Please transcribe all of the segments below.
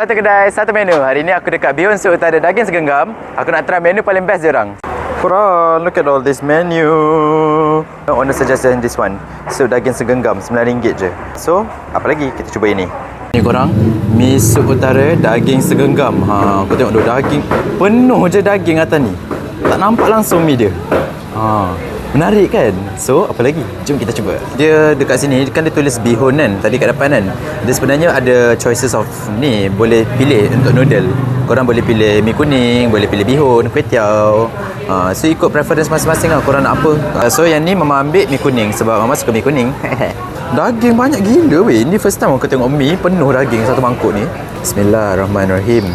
Satu kedai, satu menu. Hari ni aku dekat Bihun Sup Utara Daging Segenggam. Aku nak try menu paling best diorang. Korang, look at all this menu. Owner suggestion this one. Sup daging segenggam, RM9 je. So, apa lagi? Kita cuba ini. Ni korang, mi sup utara daging segenggam. Ha, kau tengok tu daging. Penuh je daging atas ni. Tak nampak langsung mi dia. Ha, menarik kan? So, apa lagi? Jom kita cuba. Dia dekat sini kan dia tulis bihun kan. Tadi kat depan kan. Dia sebenarnya ada choices of ni boleh pilih untuk noodle. Korang boleh pilih mi kuning, boleh pilih bihun, kuih tiaw. Ha, so ikut preference masing-masing lah korang nak apa. Ha, so yang ni mama ambil mi kuning sebab mama suka mi kuning. daging banyak gila weh. Ni first time aku tengok mi penuh daging satu mangkuk ni. Bismillahirrahmanirrahim.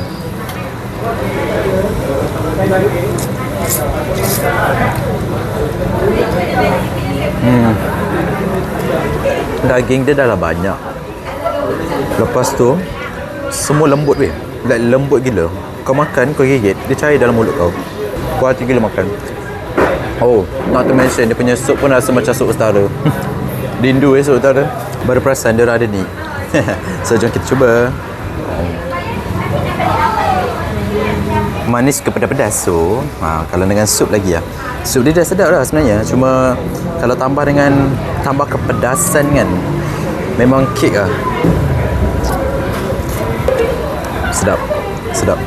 Daging dia dah lah banyak. Lepas tu semua lembut weh. Like lembut gila. Kau makan, kau gigit, dia cair dalam mulut kau. Kau hati gila makan. Oh, not to mention dia punya sup pun rasa macam sup utara. Rindu eh sup utara. Baru perasan dia ada ni. so jom kita cuba. Manis kepada pedas so ha, Kalau dengan sup lagi lah. Sup dia dah sedap lah sebenarnya. Cuma Kalau tambah dengan Tambah kepedasan kan Memang kick lah. Sedap Sedap.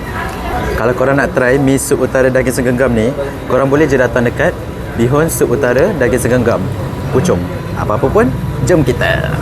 Kalau korang nak try Mi sup utara daging segenggam ni Korang boleh je datang dekat Bihun sup utara daging segenggam Pucung. Apa-apa pun Jom kita